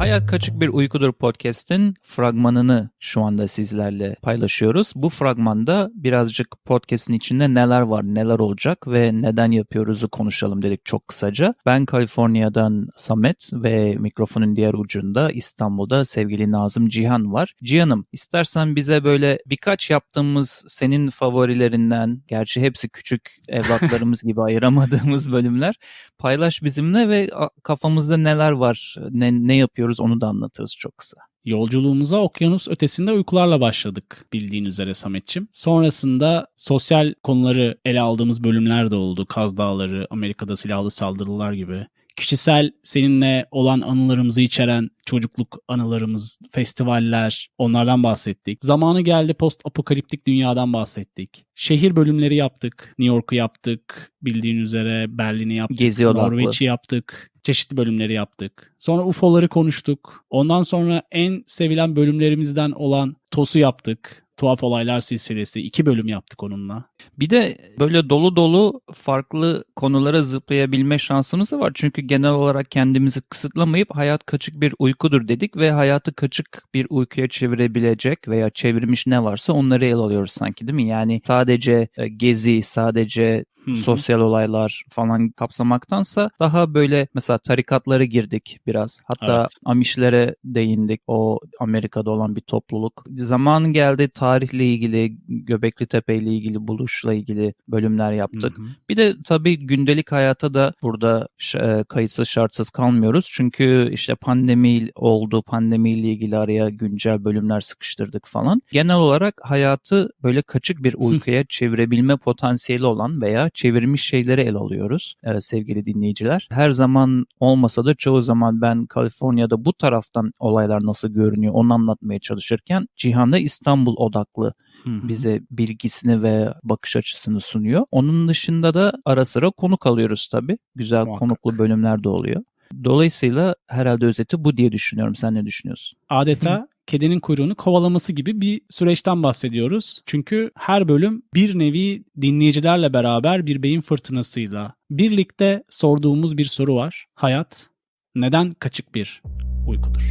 Hayat Kaçık Bir Uykudur podcast'in fragmanını şu anda sizlerle paylaşıyoruz. Bu fragmanda birazcık podcast'in içinde neler var, neler olacak ve neden yapıyoruzu konuşalım dedik çok kısaca. Ben Kaliforniya'dan Samet ve mikrofonun diğer ucunda İstanbul'da sevgili Nazım Cihan var. Cihan'ım istersen bize böyle birkaç yaptığımız senin favorilerinden, gerçi hepsi küçük evlatlarımız gibi ayıramadığımız bölümler paylaş bizimle ve kafamızda neler var, ne, ne yapıyoruz onu da anlatırız çok kısa. Yolculuğumuza okyanus ötesinde uykularla başladık bildiğin üzere Sametçim. Sonrasında sosyal konuları ele aldığımız bölümler de oldu. Kaz Dağları, Amerika'da silahlı saldırılar gibi. Kişisel seninle olan anılarımızı içeren çocukluk anılarımız, festivaller, onlardan bahsettik. Zamanı geldi post apokaliptik dünyadan bahsettik. Şehir bölümleri yaptık. New York'u yaptık. Bildiğin üzere Berlin'i yaptık. Gezi Norveç'i yaptık. Çeşitli bölümleri yaptık. Sonra UFO'ları konuştuk. Ondan sonra en sevilen bölümlerimizden olan TOS'u yaptık. Tuhaf Olaylar silsilesi. iki bölüm yaptık onunla. Bir de böyle dolu dolu farklı konulara zıplayabilme şansımız da var. Çünkü genel olarak kendimizi kısıtlamayıp hayat kaçık bir uykudur dedik ve hayatı kaçık bir uykuya çevirebilecek veya çevirmiş ne varsa onları ele alıyoruz sanki değil mi? Yani sadece e, gezi, sadece Hı-hı. sosyal olaylar falan kapsamaktansa daha böyle mesela tarikatlara girdik biraz. Hatta evet. Amişlere değindik. O Amerika'da olan bir topluluk. Zaman geldi tarihle ilgili, Göbekli Tepe ile ilgili, buluşla ilgili bölümler yaptık. Hı-hı. Bir de tabii gündelik hayata da burada e, kayıtsız şartsız kalmıyoruz. Çünkü işte pandemi oldu. Pandemiyle ilgili araya güncel bölümler sıkıştırdık falan. Genel olarak hayatı böyle kaçık bir uykuya çevirebilme potansiyeli olan veya çevirmiş şeyleri el alıyoruz e, sevgili dinleyiciler. Her zaman olmasa da çoğu zaman ben Kaliforniya'da bu taraftan olaylar nasıl görünüyor onu anlatmaya çalışırken Cihan'da İstanbul odaklı Hı-hı. bize bilgisini ve bakış açısını sunuyor. Onun dışında da ara sıra konuk alıyoruz tabii. Güzel Muhakkak. konuklu bölümler de oluyor. Dolayısıyla herhalde özeti bu diye düşünüyorum. Sen ne düşünüyorsun? Adeta kedinin kuyruğunu kovalaması gibi bir süreçten bahsediyoruz. Çünkü her bölüm bir nevi dinleyicilerle beraber bir beyin fırtınasıyla birlikte sorduğumuz bir soru var. Hayat neden kaçık bir uykudur?